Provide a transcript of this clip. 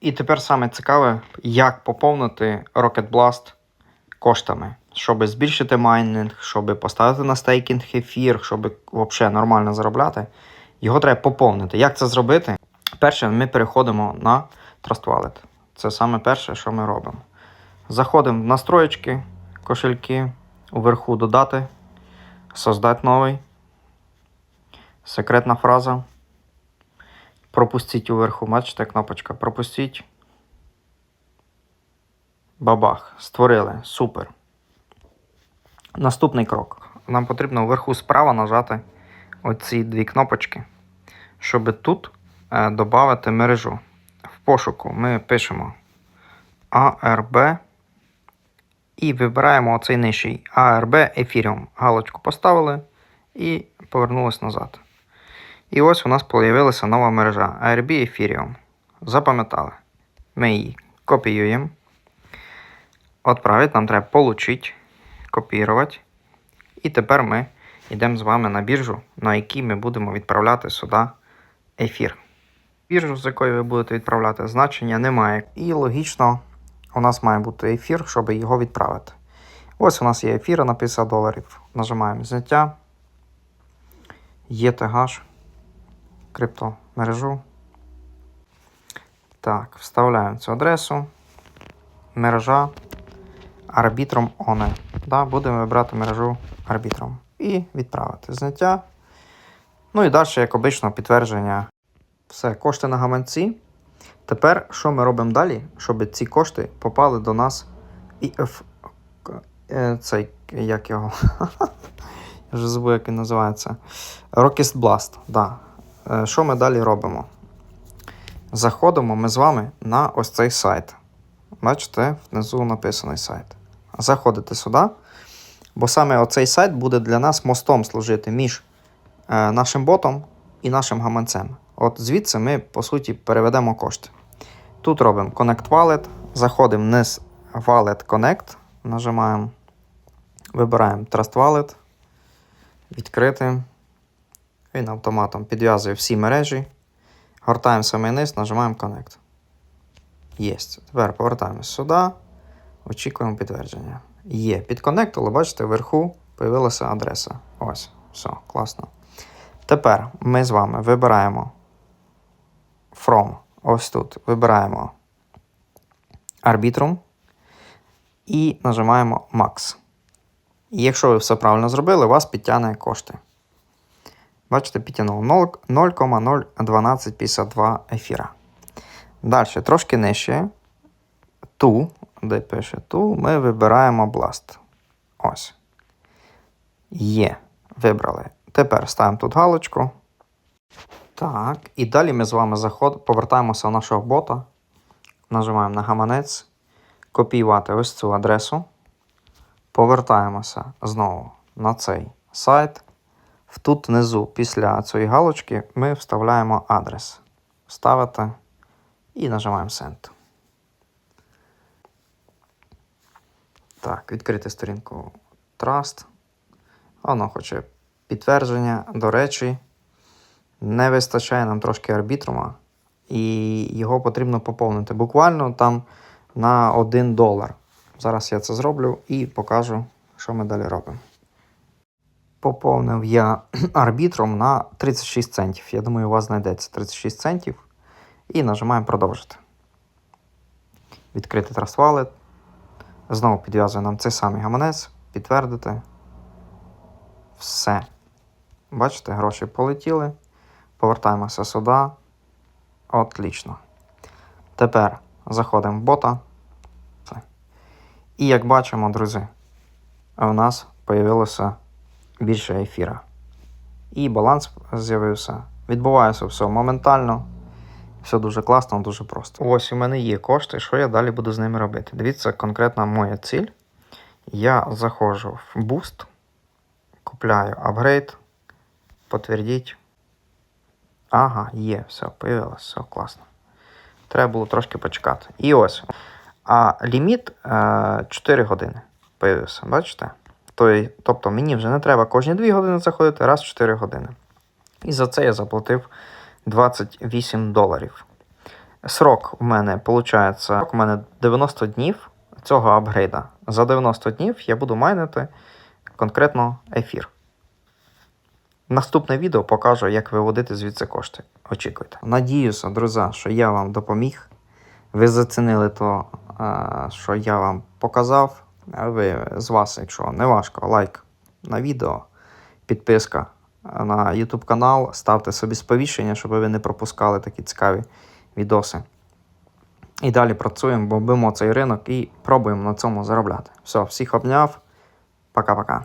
І тепер саме цікаве, як поповнити Rocket Blast коштами, щоб збільшити майнинг, щоб поставити на стейкінг ефір, щоб взагалі нормально заробляти. Його треба поповнити. Як це зробити? Перше, ми переходимо на Trust Wallet. Це саме перше, що ми робимо. Заходимо в настроєчки, кошельки, уверху додати, создати новий. Секретна фраза. Пропустіть уверху, бачите, кнопочка. Пропустіть. Бабах. Створили. Супер. Наступний крок. Нам потрібно вверху справа нажати оці дві кнопочки, щоб тут е, додати мережу. В пошуку ми пишемо ARB і вибираємо оцей нижчий ARB Ethereum. Галочку поставили і повернулись назад. І ось у нас з'явилася нова мережа ARB Ethereum. Запам'ятали. Ми її копіюємо. Отправити нам треба получить, копірувати. І тепер ми йдемо з вами на біржу, на якій ми будемо відправляти сюди ефір. Біржу, з якої ви будете відправляти, значення немає. І логічно, у нас має бути ефір, щоб його відправити. Ось у нас є ефір на 50 доларів. Нажимаємо зняття. ETH, криптомережу. Так, вставляємо цю адресу. Мережа арбітром ONE. Да, будемо вибрати мережу арбітром. І відправити зняття. Ну і далі, як обично, підтвердження. Все, кошти на гаманці. Тепер, що ми робимо далі, щоб ці кошти попали до нас і в е, цей, як його? Я вже забув, як він називається. Rocket Blast. Да. Е, Що ми далі робимо? Заходимо ми з вами на ось цей сайт. Бачите, внизу написаний сайт. Заходите сюди, бо саме оцей сайт буде для нас мостом служити між е, нашим ботом і нашим гаманцем. От звідси ми, по суті, переведемо кошти. Тут робимо Connect Wallet, заходимо вниз Wallet Connect, нажимаємо, вибираємо Trust Wallet, відкрити. Він автоматом підв'язує всі мережі. Гортаємо саме низ, нажимаємо Connect. Єсть. Тепер повертаємось сюди. Очікуємо підтвердження. Є. Підконектили, бачите, вверху появилася адреса. Ось. Все, класно. Тепер ми з вами вибираємо From. Ось тут. Вибираємо Arbitrum і нажимаємо Max. І якщо ви все правильно зробили, вас підтягне кошти. Бачите, підтягнуло 0,01252 ефіра. Далі, трошки нижче. Ту, де пише ту, ми вибираємо Blast. Ось. Є. Вибрали. Тепер ставимо тут галочку. Так, і далі ми з вами заход... повертаємося в нашого бота. Нажимаємо на гаманець. Копіювати ось цю адресу. Повертаємося знову на цей сайт. Тут внизу, після цієї галочки, ми вставляємо адрес. Вставити і нажимаємо Send. Так, відкрити сторінку Trust. Воно хоче підтвердження. До речі, не вистачає нам трошки арбітрума, і його потрібно поповнити. Буквально там на 1 долар. Зараз я це зроблю і покажу, що ми далі робимо. Поповнив я арбітром на 36 центів. Я думаю, у вас знайдеться 36 центів. І нажимаємо продовжити. Відкрити Wallet. Знову підв'язує нам цей самий гаманець. Підтвердити. Все. Бачите, гроші полетіли. Повертаємося сюди. Отлично. Тепер заходимо в бота. І як бачимо, друзі, у нас з'явилося більше ефіра. І баланс з'явився. Відбувається все моментально. Все дуже класно, дуже просто. Ось у мене є кошти, що я далі буду з ними робити. Дивіться, конкретна моя ціль. Я заходжу в Boost, купляю апгрейд, підтвердіть. Ага, є, все, появилось, все класно. Треба було трошки почекати. І ось. А ліміт е, 4 години появився, бачите? Тобто мені вже не треба кожні 2 години заходити, раз в 4 години. І за це я заплатив 28 доларів. Срок у мене виходить, срок у мене 90 днів цього апгрейда. За 90 днів я буду майнити конкретно ефір. Наступне відео покажу, як виводити звідси кошти. Очікуйте. Надіюся, друзі, що я вам допоміг. Ви зацінили то, е, що я вам показав. Ви з вас, якщо не важко, лайк на відео, підписка на YouTube канал, ставте собі сповіщення, щоб ви не пропускали такі цікаві відоси. І далі працюємо, бомбимо цей ринок і пробуємо на цьому заробляти. Все, всіх обняв. Пока-пока.